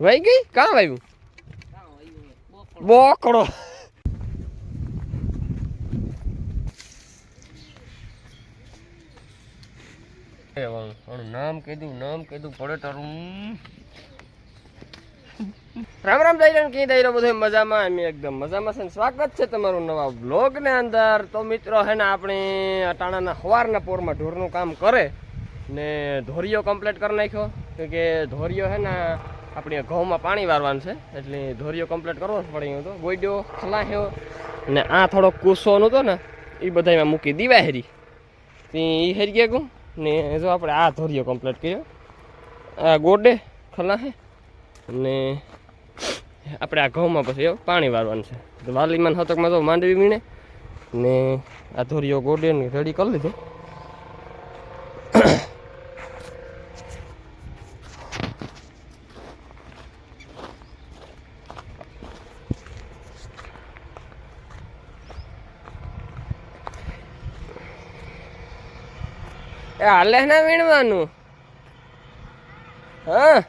વહી ગઈ? કાં વાવ્યું બોકડો. નામ કીધું નામ કીધું પડે તારું. રામ રામ દઈ કી દઈ બધું મજામાં? એમ એકદમ મજામાં છે સ્વાગત છે તમારું નવા બ્લોગ ને અંદર. તો મિત્રો હે ને આપણે અટાણાના સવારના પોરમાં ઢોરનું કામ કરે ને ધોરિયો કમ્પ્લીટ કરી નાખ્યો. કે ધોરિયો હે ને આપણે ઘઉંમાં પાણી વારવાનું છે, એટલે ધોરિયો કમ્પ્લીટ કરવો જ પડે તો. ગોઈડ્યો ખલાહ્યો ને આ થોડો કુસોનો હતો ને, એ બધામાં મૂકી દીવા હેરી. એ હેરી ગયા ગું ને જો આપણે આ ધોરિયો કમ્પ્લીટ કર્યો. આ ગોડે, ખલાહે ને આપણે આ ઘઉંમાં પછી પાણી વારવાનું છે. વાલીમાં હતકમાં તો માંડવી વીણે. ને આ ધોરીઓ ગોડે રેડી કરી લીધો. એ હાલે ના વીણવાનું. હા.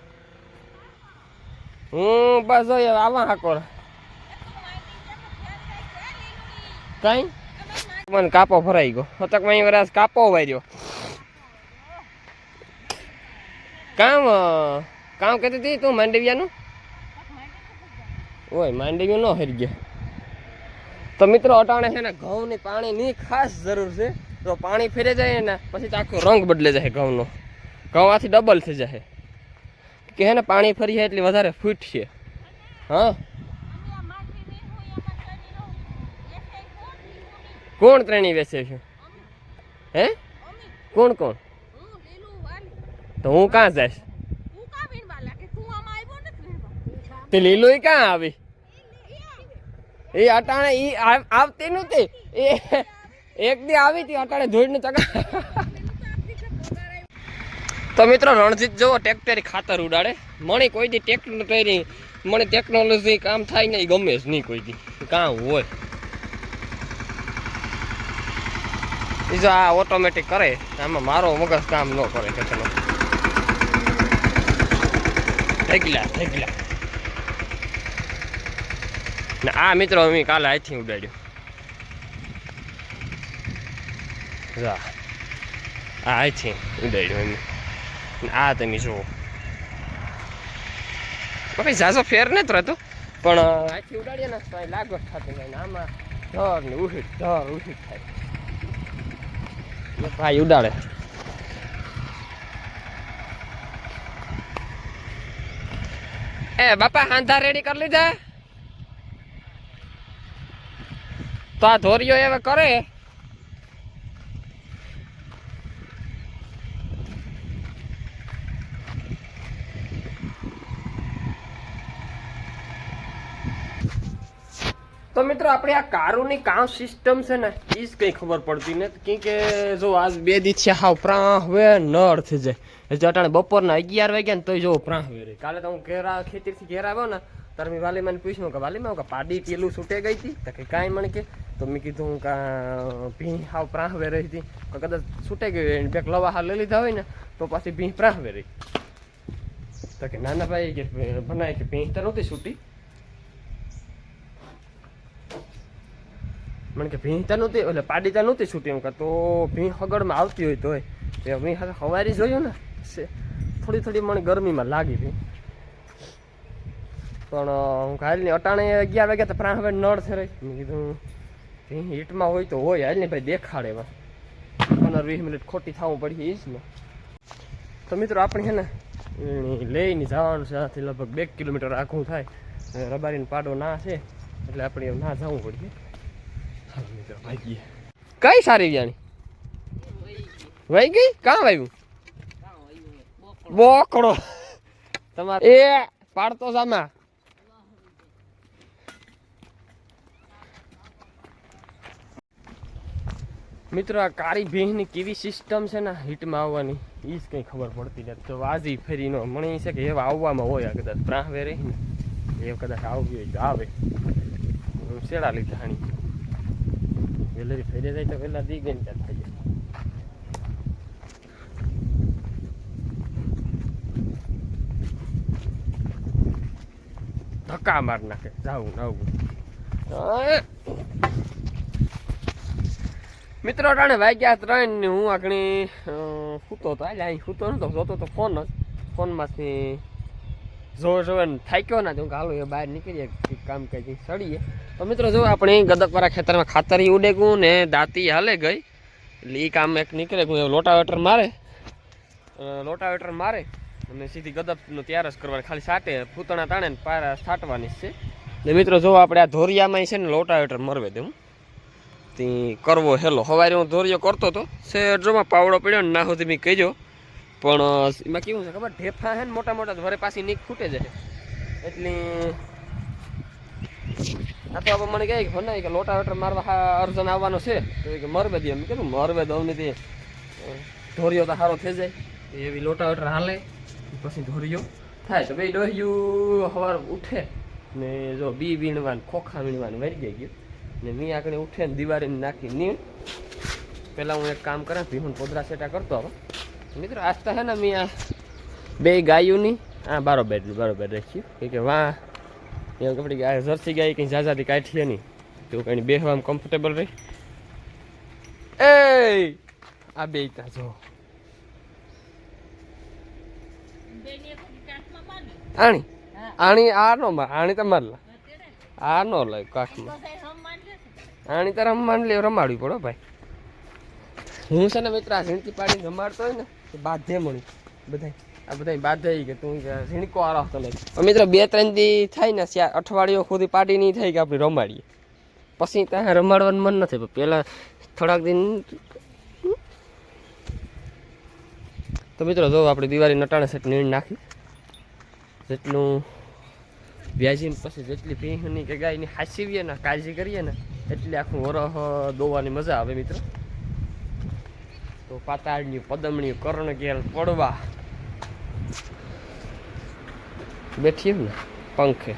હું બસ આવા હાકોર કઈ? મને કાપો ભરાઈ ગયો. હતકમાં વરાસ કાપો વાર્યો. કામ કામ કહેતી હતી તું માંડવિયાનું? ઓય, માંડવિયું ન હરી ગયા. તો મિત્રો, અટાણે છે ને ઘઉં ની પાણી પાણીની ખાસ જરૂર છે. તો પાણી ફેરે જાય ને પછી તો આખો રંગ બદલે જાય ઘઉંનો. ઘઉં આથી ડબલ થઈ જાય. કે હે ને પાણી ફરી જાય એટલે વધારે ફૂટશે હા? કોણ ત્રેણી વેચે છે? હે? કોણ કોણ? તો હું કાં જઈશ? તે લીલો એ કાં આવી? એ અટાણે એ આવ- આવતી નહોતી. એ એક દી આવી હતી, અટાણે ધોઈને ચકા તો મિત્રો રણજીત જુઓ ટ્રેક્ટર ખાતર ઉડાડે. મને કોઈ દી ટ્રેક્ટર મને ટેકનોલોજી કામ થાય ને એ ગમે જ નહીં કોઈ દી. કામ હોય. બીજો આ ઓટોમેટિક કરે, આમાં મારો મગજ કામ ન કરે કે ચલો. ઠેકલા ઠેકલા આ મિત્રો અમે કાલે અહીંથી ઉડાડ્યો. જા આ અહીંથી ઉડાડ્યો એમ ને આ તમે જુઓ. ભાઈ ઝાઝો ફેર નથી રહેતો. પણ આથી ઉડાડીએ ને તો લાગવત થતી જાય આમાં ધર ને ઉહીટ ધર ઉહીટ થાય. ભાઈ ઉડાડે. એ, બાપા, હાંધા રેડી કરી લીધા? તો આ ધોરીઓ એવા કરે? તો મિત્રો, આપણે આ કારોની કામ સિસ્ટમ છે ને એ જ કંઈ ખબર પડતી નથી. કેમ કે જો આજ બે દી છે હાવ પ્રાહ હવે નળ થઈ જાય. જો અટાણે બપોરના અગિયાર વાગ્યા ને તોય જો પ્રાહ હવે રહી કાલે તો હું ઘેરા ખેતીથી ઘેર આવ્યો ને, ત્યારે મેં વાલી મને પૂછ્યું કે વાલીમાં કે પાડી પેલું છૂટે ગઈ હતી? તો કે કાંઈ મને કે. તો મેં કીધું કે ભીં હાવ પ્રાહવે રહી હતી. તો કદાચ છૂટે ગયું હોય બેક લવા હાલ લઈ લીધા હોય ને, તો પાછી ભીં પ્રાહવે રહી. તો કે નાના ભાઈ કે બનાય કે ભીં તો નહોતી છૂટી. મને કે ભીં ત્યાં નહોતી, એટલે પાડી ત્યાં નહોતી છૂટી એમ કે તો ભીં હગડમાં આવતી હોય તોય. એ ભીં સાથે હવારી જોયું ને થોડી થોડી મને ગરમીમાં લાગી હતી પણ હું કાલની અટાણે અગિયાર વાગ્યા તો પ્રાણ હવે નળ થઈ રહી મેં કીધું ભીં હીટમાં હોય તો હોય હાલ ને ભાઈ દેખાડે એમાં. પંદર વીસ મિનિટ ખોટી થવું પડી એ જ ને. તો મિત્રો આપણે છે ને લઈને જવાનું છે, આથી લગભગ બે કિલોમીટર આખું થાય. રબારીનો પાડો ના છે, એટલે આપણે ના જવું ભાગીએ કઈ સારી વ્યાણી? વહી ગઈ? કાં વાવ્યું બોકડો. તમારે એ પાડતો સામા. મિત્રો આ કાળી ભેંસની કેવી સિસ્ટમ છે ને હિટમાં આવવાની? એ જ કંઈ ખબર પડતી નથી. તો વાજી ફેરીનો મણી છે કે એવા આવવામાં હોય આ કદાચ પ્રાહવે રહી ને એ કદાચ આવ્યું હોય તો આવે. શેડા લીધા હાણી વેલેરી ફેરી જાય તો પહેલાં દી ગઈ ત્યાં થઈ જાય. ધક્કા માર નાખે. જાવું આવું મિત્રો ટાણે વાગ્યા ત્રણ ને હું આગળ સૂતો હતો એટલે અહીં સૂતો નતો, જોતો તો ફોન જ. ફોનમાંથી જોર ને થાક્યો ના હું હાલો એ બહાર નીકળીએ કામ કઈ સડીએ તો મિત્રો જો આપણે ગદકવાળા ખેતરમાં ખાતર ઉડેગું ને દાંતી હાલે ગઈ, એટલે એ કામ એક નીકળે ગયું લોટાવેટર મારે લોટાવેટર મારે, અને સીધી ગદપનું તૈયાર જ કરવાની, ખાલી સાટે પૂતણા તાણે ને પારા છાંટવાની છે. ને મિત્રો જો આપણે આ ધોરિયામાં છે ને લોટાવેટર મરવે દે હું. તે કરવો હેલો. સવારે હું ધોરિયો કરતો હતો શેરજોમાં પાવડો પડ્યો ને ના સુધી મેં કહેજો પણ એમાં કેવું છે ખબર? ઢેફા છે ને મોટા મોટા ઘરે પાછી નીક ફૂટે જાય. એટલે આ તો આપણે મને કહે કે ભણાય કે લોટા વેટર મારવા અર્જન આવવાનો છે. તો કે મરવે દે એમ કીધું મરવે દઉં ને તે. અ, તો સારો થઈ જાય. એવી એવી લોટાવેટર હાલે પછી ધોરિયો થાય. તો ભાઈ ડોહ્યું સવાર ઉઠે ને જો બી વીણવાનું ખોખા વીણવાનું વરી ગઈ ગયું. ને મી આગળ ઉઠે ને દિવાળીને નાખી નીણ. પહેલાં હું એક કામ કરે ભીહું પોદરા સેટા કરતો હવે મિત્રો આસ્તા હે ને મેં આ બે ગાયોની, આ બરોબર બરોબર રાખ્યું કે વાહ એમ કપડી ગાય જર્સી ગાય કંઈ ઝાઝાથી કાઢીએ નહીં. તો કંઈ બેસવામાં કમ્ફર્ટેબલ રહી. એ આ બે ત્યાં જો. આણી આણી આ નો આણી તમારે આ નો લઈ કાઠમાં. આણી તારે માન લે, રમાડવી પડો ભાઈ. હું છે ને મિત્ર, આ ઝીણકી પાડીને રમાડતો હોય ને બાધે મળી. બધા આ બધા બાધે કે તું ઝીણકો આરાવતો તને મિત્ર, બે ત્રણ દી થાય ને ત્યાં અઠવાડિયો સુધી પાર્ટી નહીં થાય કે આપણે રમાડીએ. પછી ત્યાં રમાડવાનું મન નથી, પણ પહેલાં થોડાક દિન તો મિત્રો, જો આપણે દિવાળી નટાણે સેટ નીણ નાખી. જેટલું વ્યાજીને પછી જેટલી ભીંહની કે ગાયની હાસીવીએ ને, કાળજી કરીએ ને, એટલી આખું વરહ દોવાની મજા આવે મિત્રો. તો પાતાળની પદમણી કર્ણગેલ પડવા. બેઠી ને, પંખે.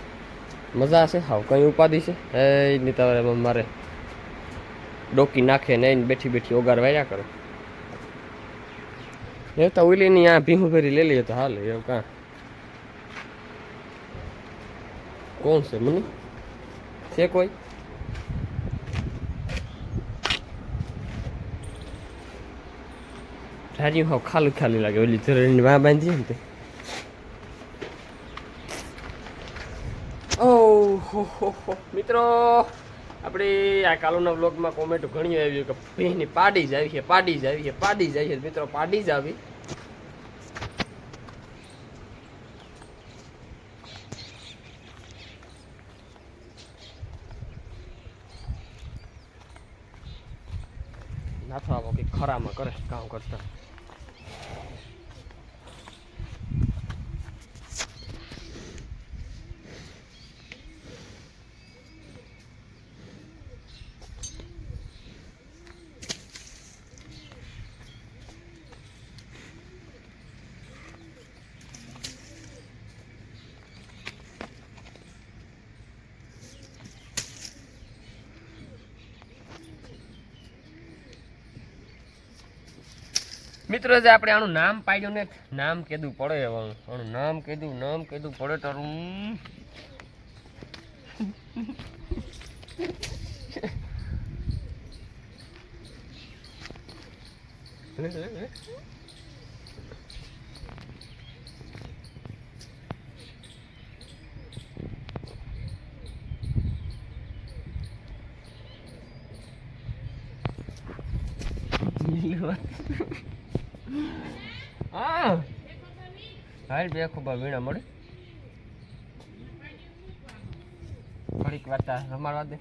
મજા છે હાવ કઈ ઉપાધિ છે? એ નહીં તમારે મારે ડોકી નાખે ને બેઠી બેઠી ઓગાર વાર્યા કરો. એ તો ઉલીની આ ભીમું ભરી લઈ લઈએ તો હાલ, એવું કાં કોણ છે મને? છે કોઈ? ધાર્યું હાવ ખાલી ખાલી લાગે, ઓલી ચરણની માં બાંધી ને તે. ઓ, હો હો. મિત્રો, આપણે આ કાલોના બ્લોગમાં કોમેન્ટ ઘણી આવી કે ભીની પાડી જ આવી છે, પાડી જ આવી છે, પાડી જ આવી છે. મિત્રો, પાડી જ આવી. નાથો આવો કે ખરામાં કરે, કામ કરતા. મિત્રો, જે આપણે આનું નામ પાડ્યું ને, નામ કીધું પડે હવે. આનું નામ કીધું નામ કીધું પડે તારું. હા હાલ બે ખૂબ વીણા મળે. ઘડીક વાર્તા રમાડવા દે.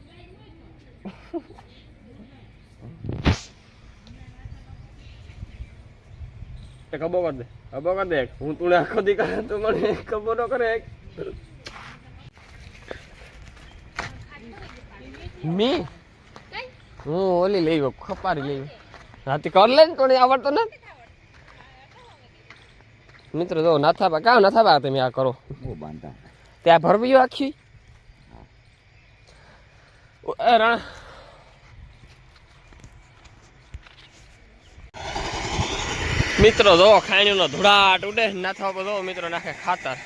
કબો કર દે ખબર કર દે હું તું આખો દી કરે તું મને કબો ન કરે મી? હું ઓલી લઈ ગયો ખપારી લઈ ગયો રાતે કર લે ને કોને આવડતો ને મિત્ર જો નાથાબા કાં નાથાબા તમે આ કરો? ત્યાં ભરવીઓ આખી? મિત્રો જો ખાણીનો નો ધુડાટ ઉડે. નાથવા બધો મિત્રો નાખે ખાતર.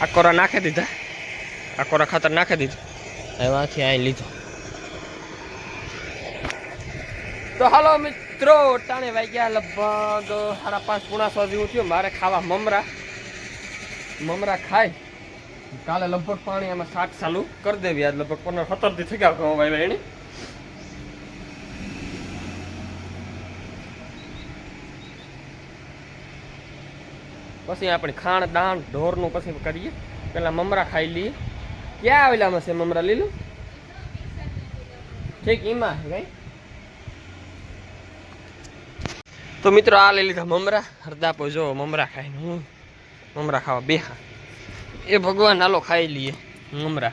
આ કોરા નાખી દીધા? આ ખાતર નાખી દીધું? એમાંથી અહીં લીધો. તો હાલો મિત્રો, ટાણે વાગ્યા લગભગ સાડા પાંચ, પૂણા સો જેવું થયું. મારે ખાવા મમરા. મમરા ખાય કાલે લગભગ પાણી એમાં શાક ચાલુ કરી દેવી. આજ લગભગ પંદર, સત્તરથી થઈ ગયા ભાઈ બહેણી પછી આપણે ખાણ, દાણ, ઢોરનું પછી કરીએ. પહેલાં મમરા ખાઈ લઈએ. ક્યાં આવેલામાં છે, મમરા લીલું? ઠીક, એમાં કઈ? તો મિત્રો, આ લઈ લીધા મમરા. હરદાપો જો મમરા ખાઈને હું. મમરા ખાવા બેહા. એ ભગવાન હાલો ખાઈ લઈએ, મમરા.